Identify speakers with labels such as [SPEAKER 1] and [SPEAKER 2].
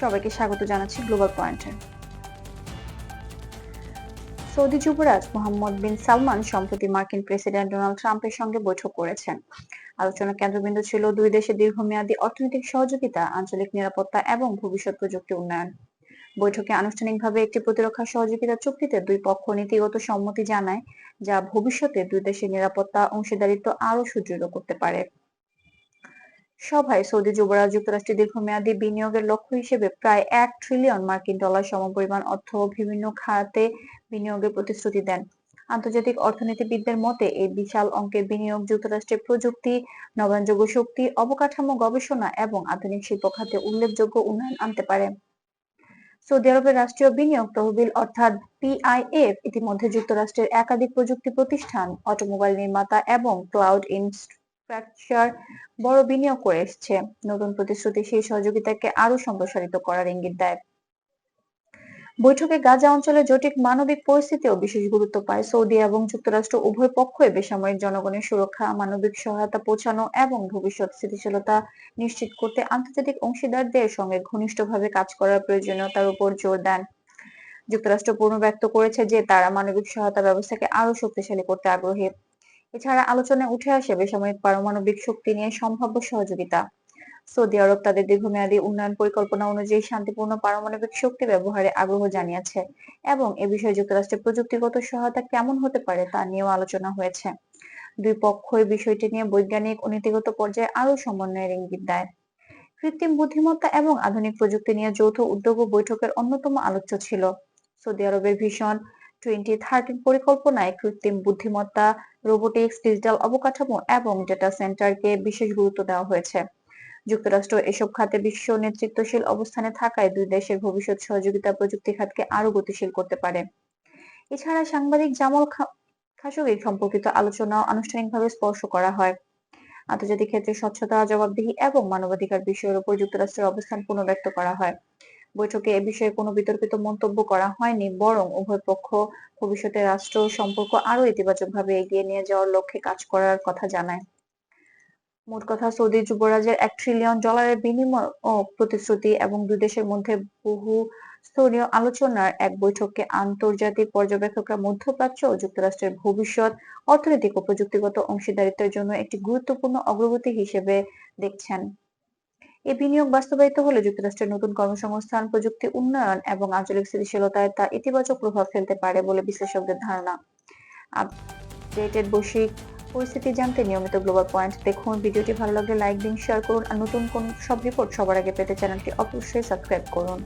[SPEAKER 1] সবাইকে স্বাগত জানাচ্ছি গ্লোবাল পয়েন্টে সৌদি যুবরাজ মোহাম্মদ বিন সালমান সম্প্রতি মার্কিন প্রেসিডেন্ট ডোনাল্ড ট্রাম্পের সঙ্গে বৈঠক করেছেন। আলোচনার কেন্দ্রবিন্দু ছিল দুই দেশের দীর্ঘমেয়াদী অর্থনৈতিক সহযোগিতা, আঞ্চলিক নিরাপত্তা এবং ভবিষ্যৎ প্রযুক্তি উন্নয়ন। বৈঠকে আনুষ্ঠানিকভাবে একটি প্রতিরক্ষা সহযোগিতা চুক্তিতে দুই পক্ষ নীতিগত সম্মতি জানায়, যা ভবিষ্যতে দুই দেশের নিরাপত্তা অংশীদারিত্ব আরও সুদৃঢ় করতে পারে। সভায় সৌদি যুবরাজ যুক্তরাষ্ট্রের দীর্ঘমেয়াদী বিনিয়োগের লক্ষ্য হিসেবে প্রায় এক ট্রিলিয়ন মার্কিন ডলার সমপরিমাণ অর্থ বিভিন্ন খাতে বিনিয়োগের প্রতিশ্রুতি দেন। আন্তর্জাতিক অর্থনীতিবিদদের মতে, এই বিশাল অঙ্কের বিনিয়োগ যুক্তরাষ্ট্রের প্রযুক্তি, নবায়নযোগ্য শক্তি, অবকাঠামো গবেষণা এবং আধুনিক শিল্প খাতে উল্লেখযোগ্য উন্নয়ন আনতে পারে। সৌদি আরবের রাষ্ট্রীয় বিনিয়োগ তহবিল অর্থাৎ পিআইএফ ইতিমধ্যে যুক্তরাষ্ট্রের একাধিক প্রযুক্তি প্রতিষ্ঠান, অটোমোবাইল নির্মাতা এবং ক্লাউড ইনফ্রাস্ট্রাকচার বড় বিনিয়োগ করে এসছে। নতুন প্রতিশ্রুতি সেই সহযোগিতাকে আরও সম্প্রসারিত করার ইঙ্গিত দেয়। বৈঠকে গাজা অঞ্চলে জটিল মানবিক পরিস্থিতিও বিশেষ গুরুত্ব পায়। সৌদি এবং যুক্তরাষ্ট্র উভয় পক্ষই বেসামরিক জনগণের সুরক্ষা, মানবিক সহায়তা পৌঁছানো এবং ভবিষ্যৎ স্থিতিশীলতা নিশ্চিত করতে আন্তর্জাতিক অংশীদারদের সঙ্গে ঘনিষ্ঠভাবে কাজ করার প্রয়োজনীয়তার উপর জোর দেন। যুক্তরাষ্ট্র পূর্ণ ব্যক্ত করেছে যে তারা মানবিক সহায়তা ব্যবস্থাকে আরও শক্তিশালী করতে আগ্রহী। এছাড়া আলোচনায় উঠে আসে বেসামরিক পারমাণবিক শক্তি নিয়ে সম্ভাব্য সহযোগিতা। সৌদি আরব তাদের দীর্ঘমেয়াদী উন্নয়ন পরিকল্পনা অনুযায়ী শান্তিপূর্ণ পারমাণবিক শক্তি ব্যবহারে আগ্রহ জানিয়েছে এবং এ বিষয়ে যুক্তরাষ্ট্রের প্রযুক্তিগত সহায়তা কেমন হতে পারে তা নিয়েও আলোচনা হয়েছে। দুই পক্ষই বিষয়টি নিয়ে বৈজ্ঞানিক ও নীতিগত পর্যায়ে আরও সমন্বয়ের ইঙ্গিত দেয়। কৃত্রিম বুদ্ধিমত্তা এবং আধুনিক প্রযুক্তি নিয়ে যৌথ উদ্যোগ ও বৈঠকের অন্যতম আলোচ্য ছিল। সৌদি আরবের ভীষণ টোয়েন্টি থার্টিন পরিকল্পনায় কৃত্রিম বুদ্ধিমত্তা, রোবোটিক্স, ডিজিটাল অবকাঠামো এবং ডেটা সেন্টারকে বিশেষ গুরুত্ব দেওয়া হয়েছে। যুক্তরাষ্ট্র এসব খাতে বিশ্ব নেতৃত্বশীল অবস্থানে থাকায় দুই দেশের ভবিষ্যৎ সহযোগিতা প্রযুক্তি খাতকে আরও গতিশীল করতে পারে। এছাড়া সাংবাদিক জামাল খাশোগি সম্পর্কিত আলোচনাও আনুষ্ঠানিকভাবে স্পর্শ করা হয়। আন্তর্জাতিক ক্ষেত্রে স্বচ্ছতা, জবাবদিহি এবং মানবাধিকার বিষয়ের উপর যুক্তরাষ্ট্রের অবস্থান পুনর্ব্যক্ত করা হয়। বৈঠকে এ বিষয়ে কোনো বিতর্কিত মন্তব্য করা হয়নি, বরং উভয় পক্ষ ভবিষ্যতে রাষ্ট্র সম্পর্ক আরও ইতিবাচকভাবে এগিয়ে নিয়ে যাওয়ার লক্ষ্যে কাজ করার কথা জানায়। মোট কথা, সৌদি যুবরাজের এক ট্রিলিয়ন ডলারের বিনিময় ও প্রতিশ্রুতি এবং দুই দেশের মধ্যে বহু স্তরীয় আলোচনার এক বৈঠককে আন্তর্জাতিক পর্যবেক্ষকরা মধ্যপ্রাচ্য ও যুক্তরাষ্ট্রের ভবিষ্যৎ, অর্থনৈতিক ও প্রযুক্তিগত অংশীদারিত্বের জন্য একটি গুরুত্বপূর্ণ অগ্রগতি হিসেবে দেখছেন। এ বিনিয়োগ বাস্তবায়িত হলে যুক্তরাষ্ট্রের নতুন কর্মসংস্থান, প্রযুক্তি উন্নয়ন এবং আঞ্চলিক স্থিতিশীলতায় তা ইতিবাচক প্রভাব ফেলতে পারে বলে বিশ্লেষকদের ধারণা। আপডেটেড বৈশ্বিক পরিস্থিতি জানতে নিয়মিত গ্লোবাল পয়েন্ট দেখুন। ভিডিওটি ভালো লাগলে লাইক দিন শেয়ার করুন আর নতুন কোন সব রিপোর্ট সবার আগে পেতে চ্যানেলটি অবশ্যই সাবস্ক্রাইব করুন।